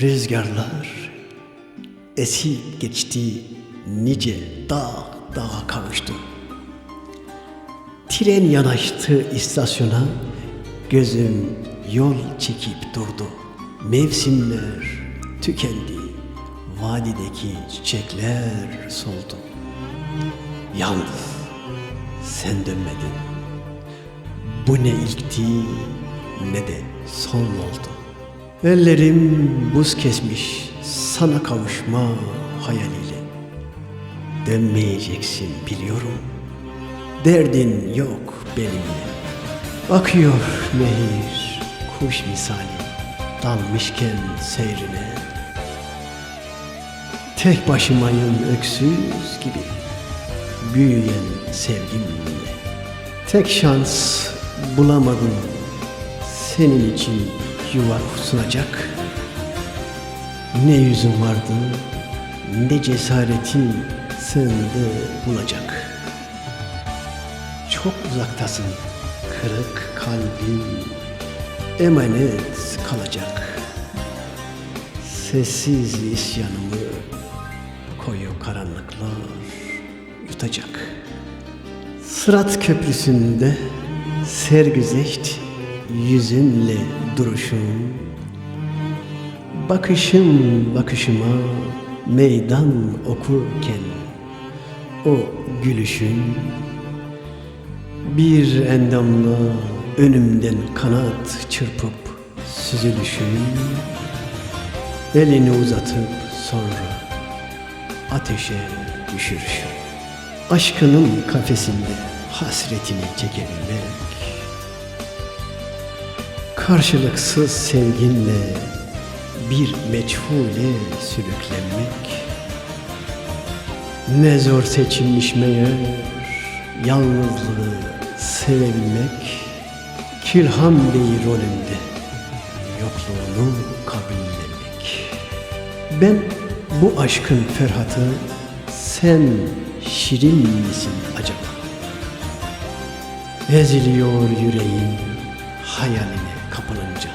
Rüzgarlar esip geçti nice dağ dağa kavuştu. Tren yanaştı istasyona, gözüm yol çekip durdu. Mevsimler tükendi, vadideki çiçekler soldu. Yalnız sen dönmedin. Bu ne ilkti ne de son oldu. Ellerim buz kesmiş sana kavuşma hayaliyle. Dönmeyeceksin biliyorum. Derdin yok benimle. Akıyor nehir kuş misali dalmışken seyrine. Tek başımayım öksüz gibi büyüyen sevgimle. Tek şans bulamadım senin için yuva sunacak. Ne yüzün vardı ne cesaretin sende bulacak. Çok uzaktasın kırık kalbim emanet kalacak. Sessiz isyanımı koyu karanlıklar yutacak. Sırat köprüsünde sergüzeşt yüzünle duruşum Bakışım bakışıma meydan okurken o gülüşün bir endamla önümden kanat çırpıp süzülüşün elini uzatıp sonra ateşe düşürüşün aşkının kafesinde hasretini çekebilmek karşılıksız sevginle bir meçhule sürüklenmek ne zor seçilmiş meğer yalnızlığı sevebilmek Kirhan Bey rolünde yokluğunu kabullenmek ben bu aşkın Ferhat'ı sen şirin misin acaba? Eziliyor yüreğim hayaline kapılınca.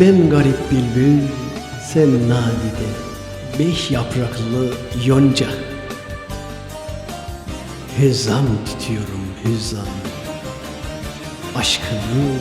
Ben garip bülbül, sen nadide, beş yapraklı yonca. Hüzzam tutuyorum hüzzam, aşkını